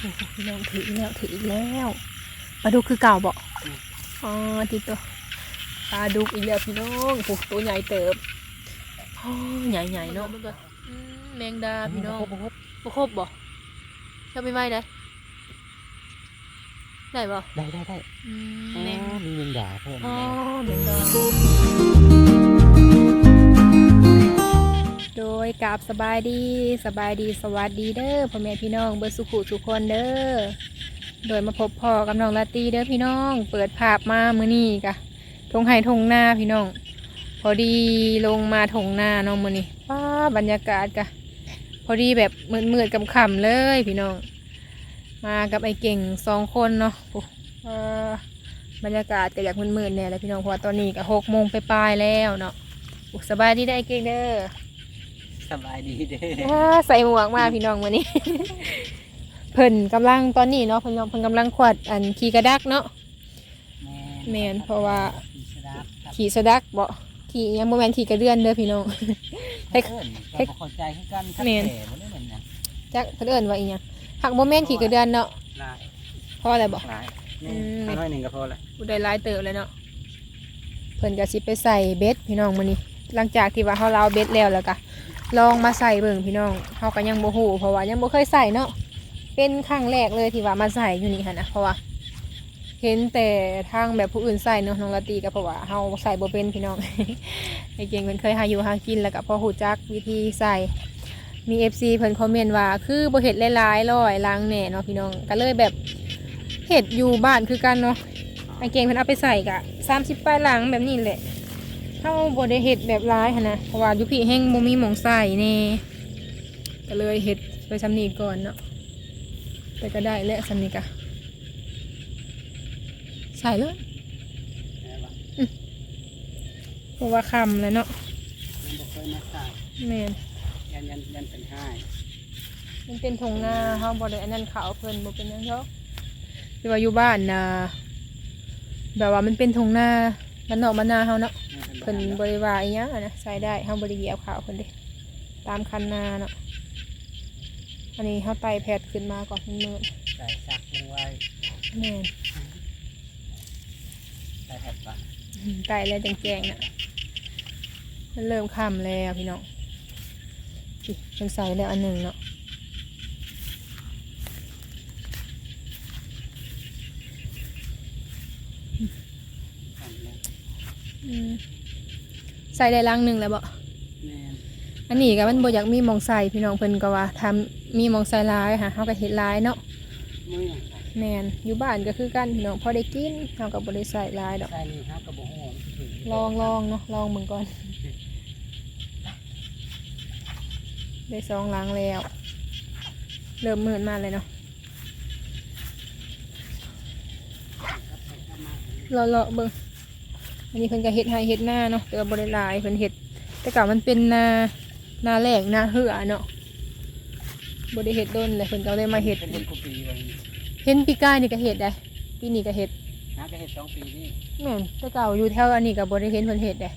โอ้โหพี่น้องถืออีกแล้วถืออีกแล้วปลาดุกคือเก่าบ่อ๋อที่ตัวปลาดุกอีกแล้วพี่น้องโอ้โหตัวใหญ่เติบโอ้ใหญ่ใหญ่ๆเนาะอืมแมงดาพี่น้องบ่ครบบ่ครบบ่เจะไม่ไหวได้ได้บ่ได้ได้ได้อืมอ๋อแมงมีเงินด่าเพิ่มอ๋อแล้วแมงดา โดยกราบสบายดีสบายดีสวัสดีเด้อพ่อแม่พี่น้องเบอร์สุขุทุกคนเด้อโดยมาพบพ่อกับน้องลาตีเด้อพี่น้อง เปิดภาพมามื้อนี้กะทงไห้ทงหน้าพี่น้อง พอดีลงมาทงหน้าน้องมื้อนี้ว้าบรรยากาศกะพอดีแบบมืดๆกำค่ำเลยพี่น้อง มากับไอ้เก่งสองคนเนาะบรรยากาศก็อยากมืดๆเนี่ยแหละพี่น้องเพราะตอนนี้ก็หกโมงไปปลายแล้วเนาะสบายดีได้อไอ้เก่งเด้อ สบายดีเด้อ่าใส่หมวกมาพี่น้องวันนี้ เพิ่นกำลังตอนนี้เนาะเพิ่นเพิ่นกำลังขวดอันขี่กระดักเนาะ แม่นเพราะว่า ขี่สะดักบ่ขี่อิหยังบ่แม่นขี่กระเดือนเด้อพี่น้องเฮ้ยก็บ่เข้าใจคือกันทักแม่นแก่บ่ได้เหมือนกันจักเพิ่นเอิ้นว่าอีหยังหักบ่แม่นขี่กระเดือนเนาะหลายเพราะอะไรบ่ หลายอืมนี่น้อยหนึ่งก็พอละผู้ใดร้ายเติบเลยเนาะเพิ่นก็สิไปใส่เบ็ดพี่น้องมื้อนี้ หลังจากที่ว่าเฮาลาวเบ็ดแล้วแล้วก็ ลองมาใส่เบิ่งพี่น้องเฮาก็ยังบ่ฮู้เพราะว่ายังบ่เคยใส่เนาะเป็นครั้งแรกเลยที่ว่ามาใส่อยู่นี่หั่นนะเพราะว่าเห็นแต่ทางแบบผู้อื่นใส่เนาะน้องละตีก็เพราะว่าเฮาใส่โบเป็นพี่น้องไอ้เก่งเพิ่นเคยหาอยู่หากินแล้วก็พอฮู้จักวิธีใส่มี FC เพิ่นคอมเมนต์ว่าคือโบเฮ็ดหลายๆร้อยล้างแหน่เนาะพี่น้องก็เลยแบบเฮ็ดอยู่บ้านคือกันเนาะไอเก่งเพิ่นเอาไปใส่กะสามสิบปลายหลังแบบนี้แหละ เท่าบได้เห็ดแบบร้ายหั้นนะเพราะว่าอยุพี่แห้งบ่มีหมองใส่แน่ก็เลยเห็ดไปสำนีก่อนเนาะแต่ก็ได้แล้วสำนีกะใส่เลยเพราะว่าคำแล้วเนาะมันบ่เคยมาใส่แม่นยันยันยันเป็นห้ายมันเป็นทงนาเฮาบ่ได้อันนั้นเขาวเพิ่นบ่เป็นหยังเนาะที่ว่าอยู่บ้านน่ะแบบว่ามันเป็นทงนาบ้านนอกบ้านนาเฮาเนาะเพิ่นบริวารอีหยังอะนะใส่ได้เฮาบริเหยียบขาวเพิ่นเด้ตามคันนาเนาะอันนี้เฮาไต่แพดขึ้นมาก่อนมันมืดใส่ซักลงไว้แม่นใส่แผ่นปะไต่แล้วแจ้งๆน่ะมันเริ่มค่ำแล้วพี่น้องอิเพิ่นใส่แล้วอันหนึ่งเนาะทำเลยอืม ใส่ได้ลังหนึ่งแล้วบ่แม่นอันนี้ก็มันบ่อยากมีหมองใส่พี่น้องเพิ่นก็ว่าทำมีหมองใส่หลายค่ะเฮาก็เฮ็ดหลายเนาะมือแม่นอยู่บ้านก็คือกันพี่น้องพอได้กินเฮาก็บ่ได้ใส่หลายดอก ใส่นี่ฮะกระบอกหัวมันสิถึงลองลองเนาะลองมึงก่อน ได้สองล้างแล้ว เริ่มมืดมากเลยเนาะรอรอเบิ่ง อันนี้เพิ่นก็เฮ็ดให้เฮ็ดหน้าเนาะแต่ว่าบ่ได้หลายเพิ่นเฮ็ด แต่เก่ามันเป็นนานาแรกนาเหือเนาะบ่ได้เฮ็ดโดนเลยเพิ่นก็เลยมาเฮ็ด เป็นเด็กกูปีวันเห็นปีกายนี่ก็เฮ็ดได้ปีนี้ก็เฮ็ดน้าก็เห็ดสองปีนี่แม่นแต่เก่าอยู่แถวอันนี้ก็บ่ได้เห็นเพิ่นเฮ็ดได้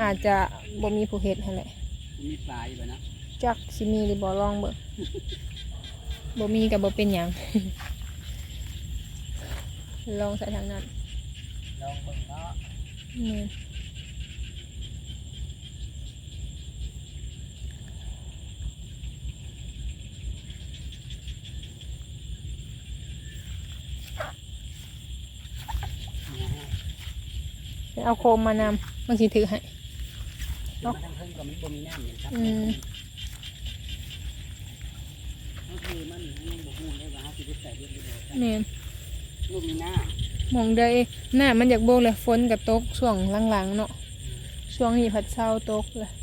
อาจจะบ่มีผู้เฮ็ดหั่นแหละมีปลาอยู่บ่นะจักสิมีหรือบ่ลองเบิ่งบ่มีก็บ่เป็นหยังลองใส่ทางนั้น ลองเบิ่งเนาะนี่เอาโคมมานำมันสิถือให้ เนาะทั้งเพิ่งก็มันบ่มีน้ำเหมือนครับอืมก็คือมันยังบ่ฮู้เลยว่าเฮาสิได้ใส่เดือนบ่ได้แม่นลูกมีน้ห มองได้หน้ามันอยากโบกเลยฝนกับตกช่วงหลังๆเนาะช่วงนี้พัดเช้าตกเลยำ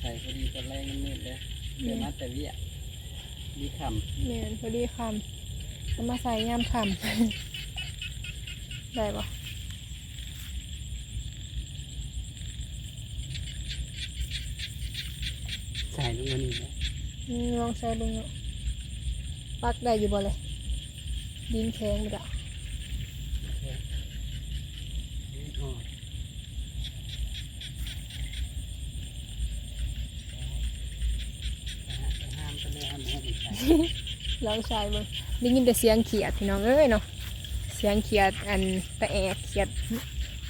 ใส่พอดีตอนแรกมันมืดเลยเดี๋ยวมาแต่เวิอะดีคำแม่นพอดีคำจะมาใส่ยามคำได้ปะ ให้นั่นี่แหละอลองใช้ดูเนาะปักได้อยู่บ่เลยดินแข็งบ่ดอกอ่อลองใช้บ่ได้ยินแต่เสียงเขียดพี่น้องเอ้ยเนาะเสียงเขียดอันตะแอกเขียด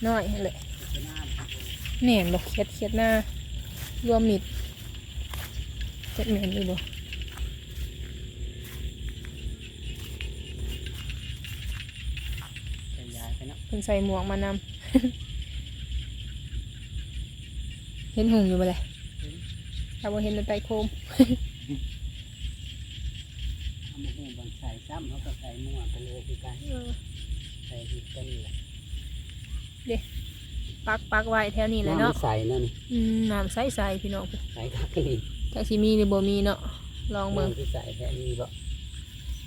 น้อยนั่นลยจน้ำ แม่นบอกเคียดเคียดหน้ารวมมิด จ็ดแม่นอยู่บ่ใส่ยาไปเนาะเพิ่นใส่หมวกมานำ เห็นหงอยู่บ่เลยถ้าบ่เห็นมันไตโคมเอามาหูบางใส่ซ้ำเขาก็ใส่มั่วไปเลยคือกันใส่ที่ต้นแหละปักปักไว้แถวนี้แหละเนาะใส่นั่นนี่อืมน้ำใสๆพี่น้องใส่คักนี่ จักสิมีหรือบ่มีเนาะลองเบิ่งที่ใส่แค่นี้บ่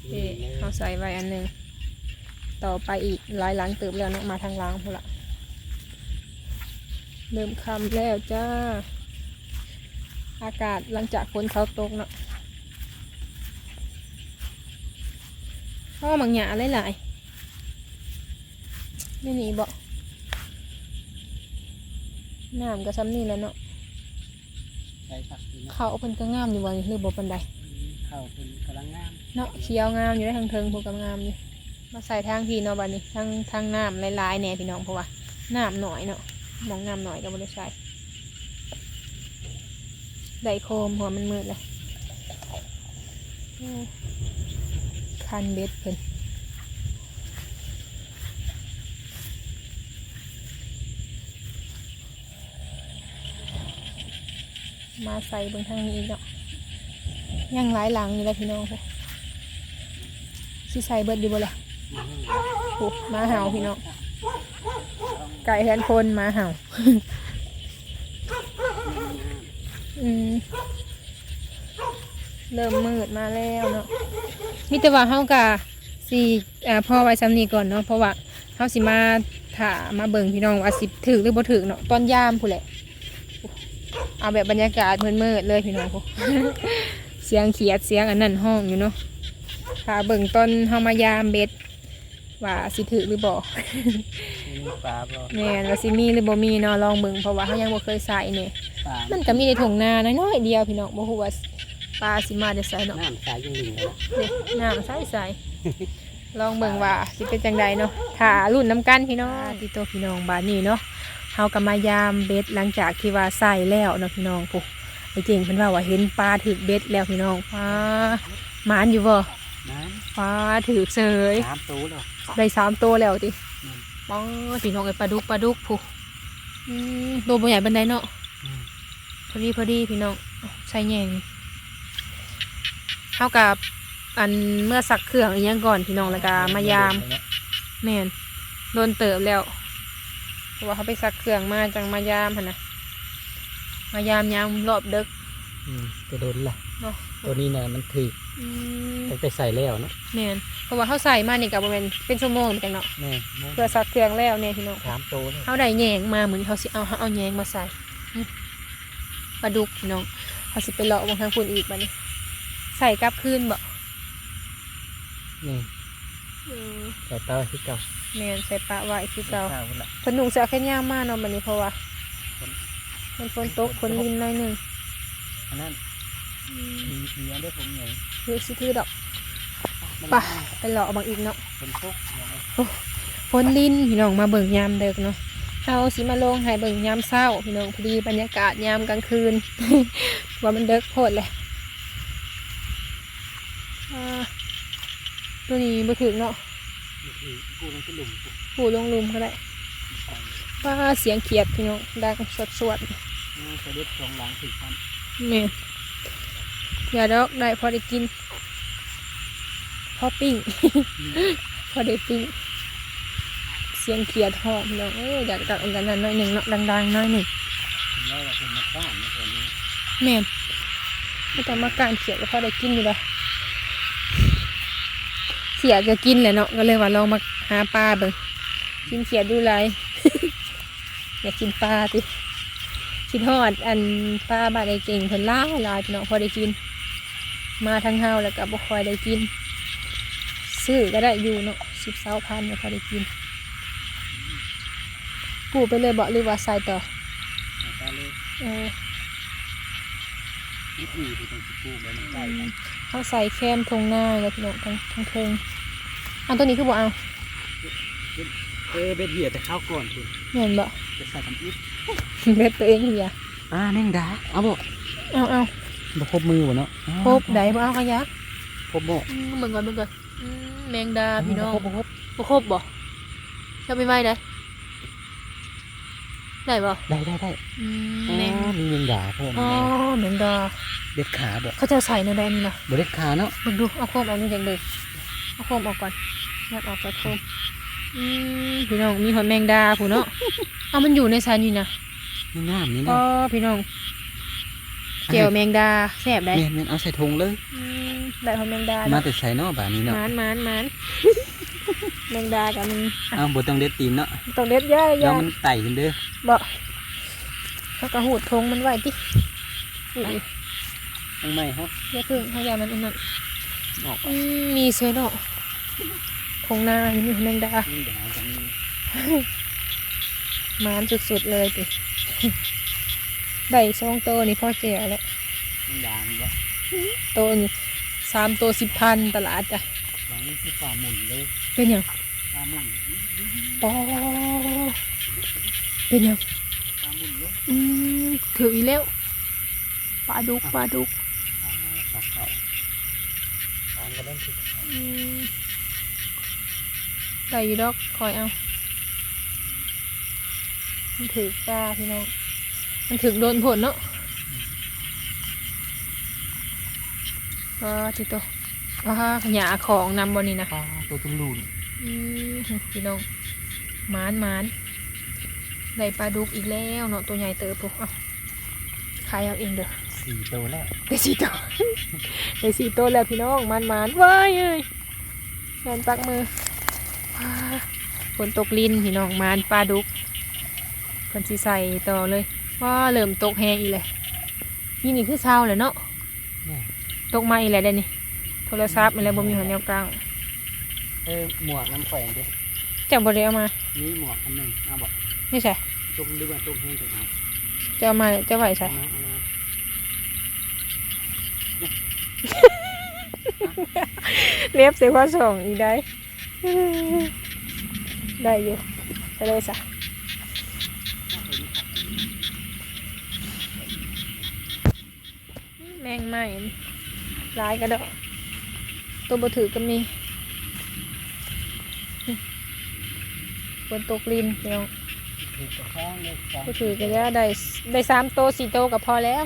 เด้เอาใส่ไว้อันหนึงต่อไปอีกหลายหลังเติบแล้วเนาะมาทางหล้างพุ่นละเริ่มค่ำแล้วจ้า อากาศหลังจากฝนเขาตกเนาะพ่อมังหยาหลายๆไม่หนีบ่น้ำก็ซ้ำนี่แหล้วเนาะ ใส่ผักนี่เนาะเขาเพิ่นก็งามอยู่บ่นี่หรือบ่ปานใดเข้าเป็นกำลังงามเนาะเขียวงามอยู่ได้ทางเทิงพวกกำงามอยู่มาใส่ทางพี่เนาะบัดนี้ทางทางน้ำหลายๆแหน่พี่น้องเพราะว่าน้ำหน่อยเนาะมองน้ำหน่อยก็บ่ได้ใส่ได้โคมหัวมันมืดเลยโอ้คันเบ็ดเพิ่น มาใส่เบนทางนี้อีกเนาะยังหลายหลังอยู่เลยพี่น้องค่ะสิใส่เบิดอยู่บ่ล่ะโอ้มาเห่าพี่น้องไก่แทนคนมาเห่า อืมเริ่มมืดมาแล้วเนาะมิแต่ว่าเฮากะสิอ่าพ่อไว้ซ้ำนี้ก่อนเนาะเพราะว่าเฮาสิมาถามาเบิ่งพี่น้องว่าสิถึกหรือบ่ถึกเนาะตอนยามพู้แหละ เอาแบบบรรยากาศมืดๆเลยพี่น้องพู้เสียงเขียดเสียงอันนั้นห้องอยู่เนาะถ้าเบิ่งตอนเฮามายามเบ็ดว่าสิถึกหรือบ่มีปลาบ่แม่นว่าสิมีหรือบ่มีเนาะลองเบิ่งเพราะว่าเฮายังบ่เคยใส่นี่ปลามันก็มีในถุงนาน้อยๆเดียวพี่น้องบ่ฮู้ว่าปลาสิมาได้ใส่เนาะน้ำใสยิ่งยิ่งเลยเด้น้ำใสๆลองเบิ่งว่าสิเป็นจังใดเนาะถ้ารุ่นน้ำกันพี่น้องที่โตวพี่น้องบาดนี้เนาะเฮาก็มายามเบ็ดหลังจากที่ว่าใส่แล้วเนาะพี่น้องปุ๊ไอ้เจงเพิ่นว่าว่าเห็นปลาถึกเบ็ดแล้วพี่น้องปลาหมานอยู่บ่น้ปลาถึกเสยำน้ำตู้หรอได้สามตัวแล้วติอืมป้อพี่น้องไอ้ปลาดุกปลาดุกผู้อืมตัวบ่ใหญ่ปานใดเนาะพอดีพอดีพี่น้องใส่แยงเท่ากับอันเมื่อสักเครื่องอีกยังก่อนพี่น้องแล้วก็มายามแม่นโดนเติบแล้วเพราะ ว่าเขาไปสักเครื่องมาจังมายามหันนะมายามยามรอบเด็กอืมจะโดนละเนาะตัวนี้นะมันถืออืมตั้งแต่ใส่แล้วเนาะแม่นเพราะว่าเขาใส่มานี่กับเป็นเป็นชั่วโมงจังเนาะแม่เพื่อสักเครื่องแล้วเนี่ยพี่น้องสามตัวเลยเขาได้แยงมาเหมือนเขาสิเอาเขาเอาแยงมาใส่อืมปลาดุกพี่น้องเขาสิไปเลาะวงทางคุณอีกบัดนี้ใส่กลับคืนบ่นี่อืมใส่ปลาที่เก่า แม่นใส่ปลาไว้คือเก่าข้าวละสนุกเสียแค่ย่างมากเนาะบัดนี้เพราะว่ามันฝนตกฝนลินหน่อยหนึงอันนั้นมีมีอันได้ผมเหนื่อยคือสิถือดอกมันไปไปเลาะบางอีกเนาะเป็นตกเนี่ยนะฝนลินพี่น้องมาเบิ่งยามเด็กเนาะเฮาสิมาลงให้เบิ่งยามเช้าพี่น้องพอดีบรรยากาศยามกลางคืน ว่ามันเด็กโพดเลยอ่าตัวนี้บ่ถึกเนาะคือ กูลงที่หลุมกูปูลงลุมก็ได้ป้าเสียงเขียดพี่น้องดังสดสวดนี่ใส่เด็ดสองหลังถึงกันๆแม่นอย่าดอกได้พอได้กิน พอปิ้ง พอได้ปิ้ง เสียงเขียดหอมเนาะเอ้ยอยากตัดอันนั้นหน่อยหนึ่งเนาะดังๆหน่อยหนึ่งถึงแล้วเราเป็นมาก้านนะตัวนี้แม่นไม่ต้องมาการเขียดก็พอได้กินอยู่แล้ว เขียดก็กินแหละเนาะก็เลยว่าลองมาหาปลาเบิ่งกินเขียดดูไรอยากกินปลาติคิดฮอดอันปลาบาดได้เก่งเพิ่นหล่ายหลายพี่น้องพอได้กิน มาทั้งเฮาแล้วก็บ่ค่อยได้กิน ซื้อก็ได้อยู่เนาะสิบเสาพันก็พอได้กินปูไปเลยบ่หรือว่าใส่ต่อปลาเลยเออนิดหนึ่งที่ต้องสิปูไปมันใกล้กัน เขาใส่แคมทงหน้าแล้วพี่น้องทั้งทั้งเทิงเอาตัวนี้คือบ่เอาเออเบ็ดเหี่ยแต่ข้าวก่อนคุณเห็นบ่จะใส่กันอีกเบ็ดตัวเองเหียอ่าแม่งดาเอาบ่เอาเอาบ่ครบมือบ่เนาะครบได้บ่เอาขยะครบบ่อืมเบิ่งก่อนเบิ่งก่อนอืมแมงดาพี่น้องครบบ่ครบบ่ครบบ่จะไปไว้ได้ ได้บ่ได้ได้ได้อืมอ๋อแมงมีแมงดาพร้อมอ๋อแมงดาเด็ดขาบ่เขาจะใส่ในแดนนี่นะบ่เด็ดขาเนาะเบิ่งดูเอาโคมออกนี่จังเลยเอาโคมออกก่อนยัดออกจากโคมอืมพี่น้องมีหอยแมงดาผู้เนาะเอามันอยู่ในซันอยู่นะนี่งามนี่อ๋อเนาะพี่น้องเจียวแมงดาแซ่บได้แม่นแม่นเอาใส่ถุงเลยอืมได้หอยแมงดามาเนาะแต่ใส่เนาะบาดนี้หเนาะมานหมานหมานแมงดากับมันเอาบ่ต้องเด็ดตีนเนาะต้องเด็ดย่าเดี๋ยย่าวมันไต่ขึ้นเด้อ บ่เขากระหูดทงมันไว้ติอุ้ยทางไม้เฮาอย่าพึ่งเขาอย่ามันอันนั้นออกอืมมีเซนอะทงนานี่มีแมงดาแมงดากันนี่หมานสุดๆเลยติได้สองตัวนี่พ่อแจ๋วแล้วแมงดามันบ่ตัวนี่สามตัวสิบพันตลาดจ้ะหลังนี้คือฝ่าหมุนเลย เป็นหยังฝ่าหมุนปอ เป็นหยังฝ่าหมุนเลยอืมถืออีแล้วปลาดุกปลาดุกอ่าปากเขาทางก็ได้สิอืมได้อยู่ดอกคอยเอา มันถือปลาพี่น้อง มันถือโดนผลเนาะก็จิโตว้าหยาของนำบนนี่นะปลาตัวตุลูนอืมพี่น้องหมานหมาน ได้ปลาดุกอีกแล้วเนาะตัวใหญ่เติบปุ๊บเอาขายเอาเองเด้อสี่ตัวแล้วได้สี่ตัวได้สี่ตัวแล้วพี่น้องหมานหมานว้ายเอ้ยแฟนปักมือว้าฝนตกลินพี่น้องหมานปลาดุกเพิ่นสิใส่ต่อเลยว้าเริ่มตกแหงอีกเลยนี่นี่คือเช้าเลยเนาะเนี่ยตกมาอีกแล้วเด้อนี่โทรศัพท์อะไรบ่มีหัวแนวกลางเออหมวกน้ำแขวนดิเจ้าบ่ได้เอามานี่หมวกอันหนึ่งเอาบอก ไม่ใช่ตรงดีกว่าตรงแห้งถูกไหมเจ้าเอามาเจ้าไหวใช่เอามาเอามาเรียบเสียข้อส่งอีกได้ ได้อยู่ไปเลยสะแมงไหม้ร้ายกระดอกตัวบถือก็มีฝนตกลินเดียว ถือกระข้างเลยสองบถือก็จะได้ได้สามโตวสี่โตวก็พอแล้ว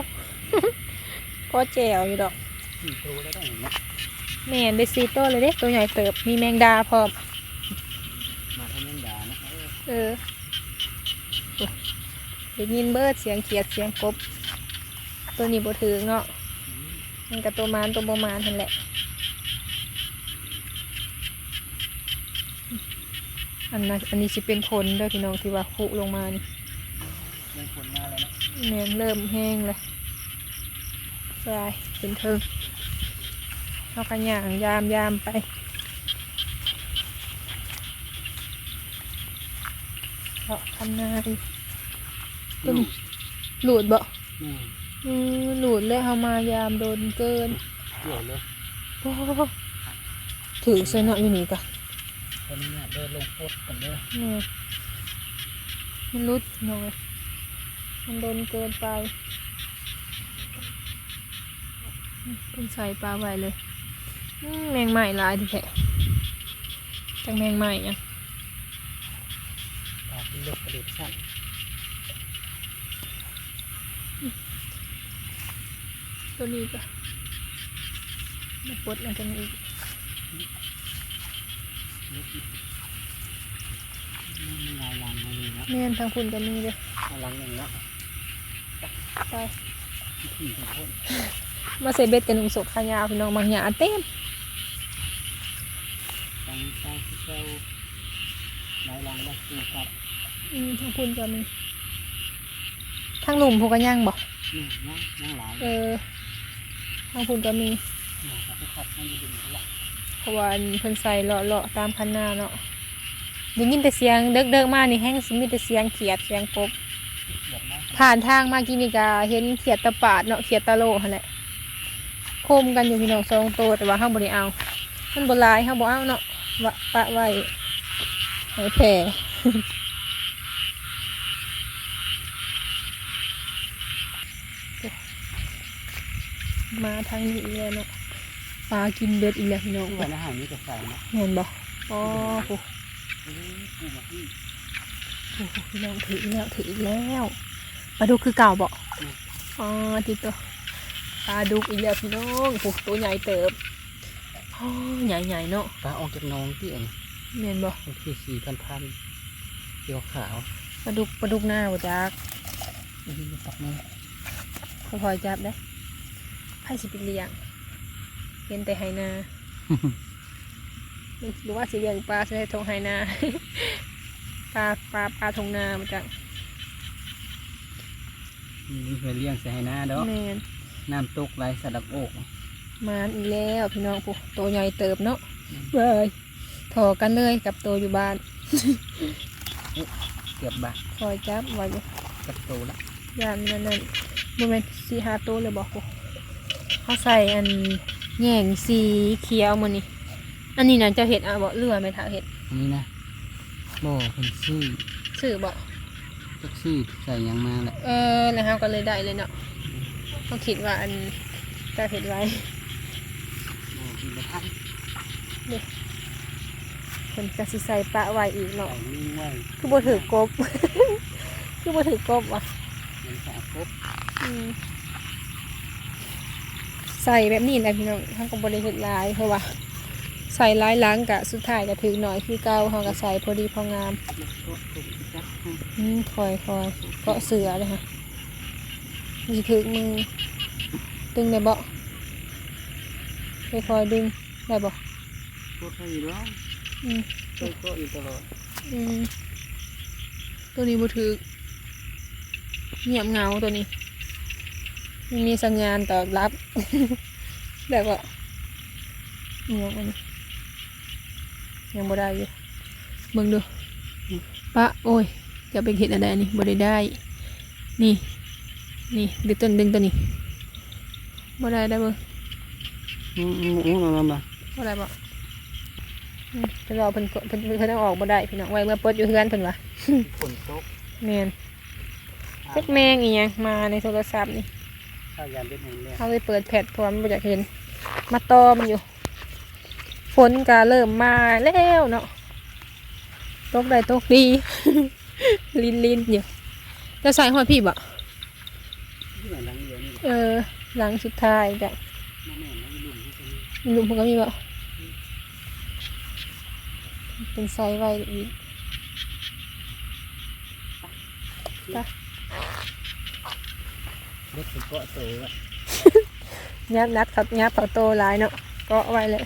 พอแจวอยู่ดอกสี่ตัวแล้วได้เห็นไหมแม่นได้สี่โตวเลยเด้ตัวใหญ่เติบมีแมงดาพร้อมมาทำแมงดานะเออเออโอ้ได้ยินเบิดเสียงเขียดเสียงกบ ตัวนี้บ่ถือเนาะมันกับตัวมานตัวบ่มานนั่นแหละ อันนั้นอันนี้สิเป็นผลเด้อพี่น้องที่ว่าคุลงมานี่เรื่องคนมาแล้วนะแม่นเริ่มแห้งเลยใช่เป็นเทิงเอากันย่างยามยามไปเพราะคันนาอีกตัวนี้หลุดบ่อืมอืมหลุดเลยเอามายามโดนเกินเกี่ยวเลยโอ้ถือเส้นเนาะอยู่นี่กะ คนนี้เนี่ยเดินลงโคตรกันเลยนี่มันรุดหน่อยมันโดนเกินไปเป็นใส่ปลาไว้เลยอืมแมงใหม่หลายทีแท้จังแมงใหม่ยังปลาเป็นเล็กกระดูกสั้นตัวนี้ก็มาปลดมาจังอีกมี ลายลังมาเลยนะแม่นทางคุณก็มีเลยเอาลังหนึ่งนะไปขี่ทุกคนมาใส่เบ็ดกันหนุ่งศกขายาวพี่น้องบางหยาเต็มตั้งตั้งที่เจ้าลายลังแล้วคือครับอืมทางคุณก็มีทางหลุมพวกกันย่างบอกนี่นั่งนั่งหลายเออทางคุณก็มีเนี่ยเขาไปขับให้ดูดูละ เพราะว่าอันเพิ่นใส่เลาะๆตามคันนาเนาะได้ยินแต่เสียงเดิกๆมานี่แห้งสิมีแต่เสียงเขียดเสียงกบผ่านทางมากินนี่ก็เห็นเขียดตะปาดเนาะเขียดตะโลหั่นแหละโคมกันอยู่พี่น้องสองตัวแต่ว่าเฮาบ่ได้เอา มันบ่หลายเฮาบ่เอาเนาะวะปะไว้ให้แผ่มาทางนี้อีกแล้วเนาะ ปลากินเบ็ดอีกแล้วพี่น้องทุกวันอาหารนี้จะใส่นะเห็นบ่อ๋อโหเอ้ยกูมาที่โอ้โหพี่น้องถืออีกแล้วถืออีกแล้วปลาดุกคือเก่าบ่อ๋อที่ตัวปลาดุกอีกแล้วพี่น้องโอ้โหตัวใหญ่เติบอ๋อใหญ่ๆเนาะปลาออกจากหน้องที่อันนี้เห็นบ่มันคือสี่พันพันเขียวขาวปลาดุกปลาดุกหน้าบ่จักนี่ปักมือค่อยๆจับได้ไผสิเป็นเลี้ยง เห็นแต่ไหนาหรือว่าสิเลี้ยงปลาใส่ทงไหนาปลาปลาปลาทงนามาจากนี่เคยเลี้ยงใส่ให้หน้าดอกแมนน้ำตกไหลสะดับอกมานอีกแล้วพี่น้องผู้ตัวใหญ่เติบเนาะเว้ยถอกันเลยกับตัวอยู่บ้านเกือบบาทคอยจับไว้อยู่กับโตละยามนั่นนั่นโมเมนสีหาตัวเลยบอกกูเขาใส่อัน แง่งสีเขียวมันนี่อันนี้นะเจะเห็ดอะบอกเรือไหมท้าเห็ดอันนี้นะบ่เป็นซื่อสื่อบอกจักซื่อใส่หยังมาแหละเออแล้วเขาก็เลยได้เลยเนาะเขาคิดว่าอันเจะเห็ดไว้บ่เป็นประทันคนกสิใส่ปลาไว้อีกเนาะ ใส่นิ่งไว้คือบ่ถือกบ คือบ่ถือกบว่ะมันสาครบอืม ใส่แบบนี้แหละพี่น้องทั้งกบริเฮ็ดลายเพราะว่าใส่ลายล้างกะสุดท้ายก็ถือหน่อยคือเก่าเฮาก็ใส่พอดีพองามหอืมคอยคอยเกาะเสือเลยค่ะมันสิถึกมือดึงได้บ่ค่อยดึงได้บ่โคตรใช่แล้วอืมเคยก็อยู่ตลอดอืมตัวนี้บ่ถึกเงียบเงาตัวนี้ ม่มีสัญญาณตอบรับได้บ่เงียบอันนี้ยังบ่ได้อยู่เบิ่งดูปะโอ้ยจะไปเห็นอะไรนนี้บ่ได้ได้ นี่ นี่ดึงต้นดึงตัวนี้บ่ได้ได้เบิ่งอืมอืมอืมมามบ่ได้บ่อืมเพิ่นรอเพิ่นเพิ่นเพิ่นต้องออกบ่ได้พี่น้องไว้เมื่อปิดอยู่เฮือนเพิ่นว่าฝนตกแม่นเจ็กแมงอีหยังมาในโทรศัพท์นี่ ข้าวยามเป็นแห่งแรกเขาเลยเปิดแพทเพราะว่ามันบ่อยากเห็น มาตอมนอยู่ ฝนก็เริ่มมาแล้วเนาะ ตกได้ตกดี ลินลินอยู่จะใส่หัวพี่บ่ที่ไหนหลังเดียวนี่เออ หลังสุดท้ายจ้ะมาแม่นแล้วลุ่มที่ตรงนี้ลุมพวกก็มีบ่เป็นไซส์ไว้อีก เล็กเป็นเกาะโตอะยับนัดเขายับเขาโตหลายเนาะก็ไว้เลย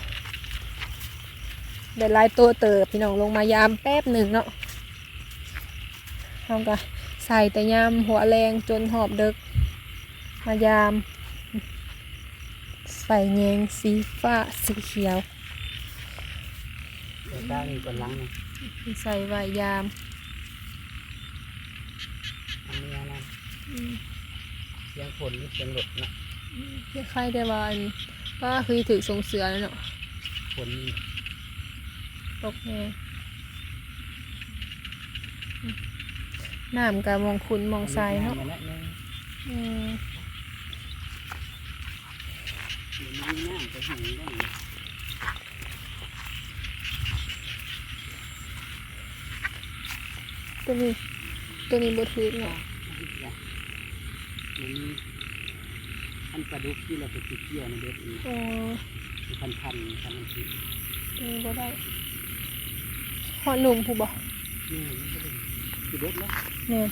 เดี๋ยวลายตัวเติบพี่น้องลงมายามแป๊บหนึ่งเนาะเขาก็ใส่แต่ยามหัวแรงจนหอบเดึก มายาม ใส่แยงสีฟ้าสีเขียวเดี๋ยวด้านนี้ก่อนหลังนี่ใส่ไว้ยามอันนี้นะอืมเสียงฝนหรือเสียงหลดนะคล้ายๆแต่ว่าอันก็คือถือทรงเสือแล้วเนาะฝนตกแน่อืมน้ำกับมองคุณมองทรายเนาะอันนี้อืมเดี๋ยวมันน้ำจะแห้งได้ตัวนี้ตัวนี้บถือเนาะมันมี อันปลาดุกที่เราไปติดเกี่ยวในเด็ดอีกอ๋อพันพันพันพันทีตัวนี้บ่ได้หอดหนุ่มผู้บอกนี่มันก็เป็นคือเด็ดแล้วเนี่ย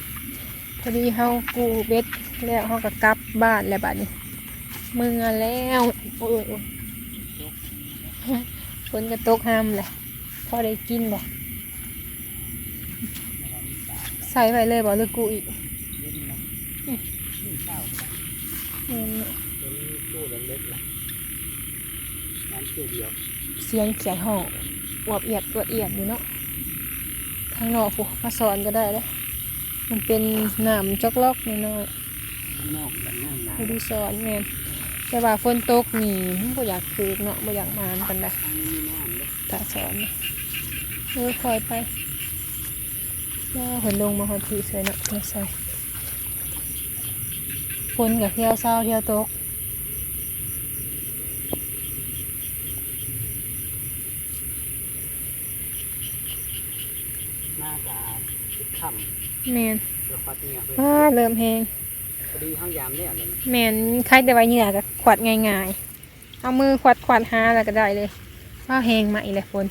พอดีเฮากูเบ็ดแล้วเฮาก็กลับบ้านแล้วบัดนี้มึงอะแล้วโอ้ยโอ้ยฝนก็ตกห้ามแหละพอได้กินบ่ใส่ไว้เลยบ่หรือกูอีก เนาะตัวนี้ตู้เล็กๆละน้ำเกลือเดียว เสียงเขียนห้องอวบเอียดตัวเอียดอยู่เนาะทางนอกผู้มาสอนก็ได้เลยมันเป็นน้ำจอกลอกน้อยๆข้างนอกแบบน้ำหนาไปดูสอนแม่นแต่ว่าฝนตกนี่บ่อยากคือเนาะบ่อยากมานปานใดทางนี้มีน้ำเด้อตาสอนนะเออคอยไปว่าเพิ่นลงมาฮอดที่สวยเนาะมาใส่ ฝนกับเที่ยวเศร้าเที่ยวตกมาจากติดค่แมนำเดี๋ยวฟัดเนี่ยเพื่ออ้าเริ่มแหงพอดีห้องยามเนี่ยเลยแมนคล้ายแต่ว่าเหงื่อกับขวัดง่ายๆ เอามือขวัดขวัดหาแล้วก็ได้เลยว่าแหงมาอีกแล้วฝน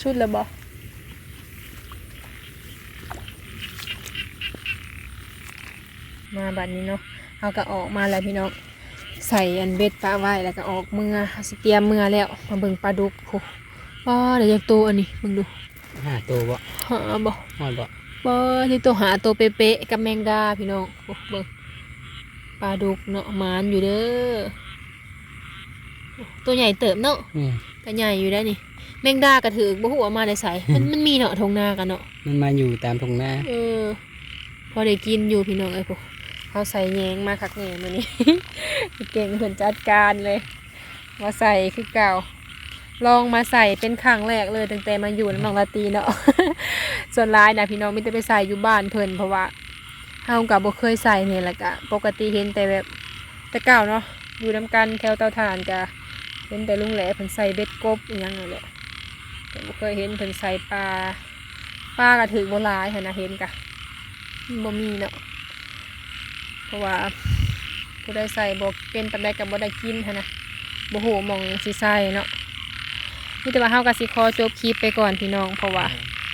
ชุดแล้วบ่ มาบัดนี้เนาะเอาก็ออกมาแล้วพี่น้องใส่อันเบ็ดปลาไว้แล้วก็ออกเมื่อเอาสิเตรียมเมื่อแล้วมาเบิ่งปลาดุกโหว้าเดี๋ยวจะตัวอันนี้มึงดูห้าตัวบ่หาบ่หอดบ่บ่ที่ตัวหาตัวเป๊ะๆกับแมงดาพี่น้องโอ้เบิ่งปลาดุกเนาะหมานอยู่เด้อโอ้ตัวใหญ่เติบเนาะนี่ก็ใหญ่อยู่ได้นี่แมงดากระถือบ่ฮู้ว่ามาได้ไสมันมันมีเนาะทงนากันเนาะมันมาอยู่ตามทงนาเออ พอได้กินอยู่พี่น้องเอ้ยพวก เขาใส่แยงมาคักแน่มือนี้เก่งเพิ่นจัดการเลยมาใส่คือเก่า ลองมาใส่เป็นครั้งแรกเลยตั้งแต่มาอยู่น้องลาตีเนาะส่วนร้ายนะพี่น้องไมแต่ได้ไปใส่อยู่บ้านเพิ่นเพราะว่าเฮากับบ่เคยใส่เนี่ยแหละกะปกติเห็นแต่แบบแต่เก่าเนาะอยู่น้ำกันแถวเตาถ่านกะเห็นแต่ลุงแหล่เพิ่นใส่เบ็ดกบอหยังนั่นแหละแต่บ่เคยเห็นเพิ่นใส่ปลาปลากระถือโบ่หลายหั้นนะเห็นกะบ่มีเนาะ ราะว่าผู้ใดใส่บ่เป็นปานใดก็บ่ได้กินหั้นนะบ่ฮู้หม่องสิใส่เนาะนี่แต่ว่าเฮาก็สิขอจบคลิปไปก่อนพี่น้อง เพราะว่า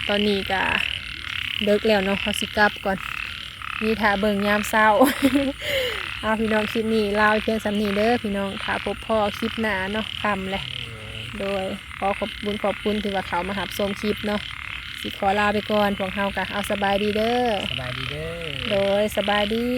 ตอนนี้ก็เลิกแล้วเนาะเฮาสิกลับก่อนนี่ถ้าเบิ่งยามเช้าเอาพี่น้องคลิปนี้ลาไว้เพียงสำนี้เด้อพี่น้องถ้าพบพ่อคลิปหน้าเนาะคำแหละโดยขอขอบคุณขอบคุณที่ว่าเขามาหับชมคลิปเนาะ สิขอลาไปก่อนพวกเฮาก็เอาสบายดีเด้อ สบายดีเด้อ โดยสบายดี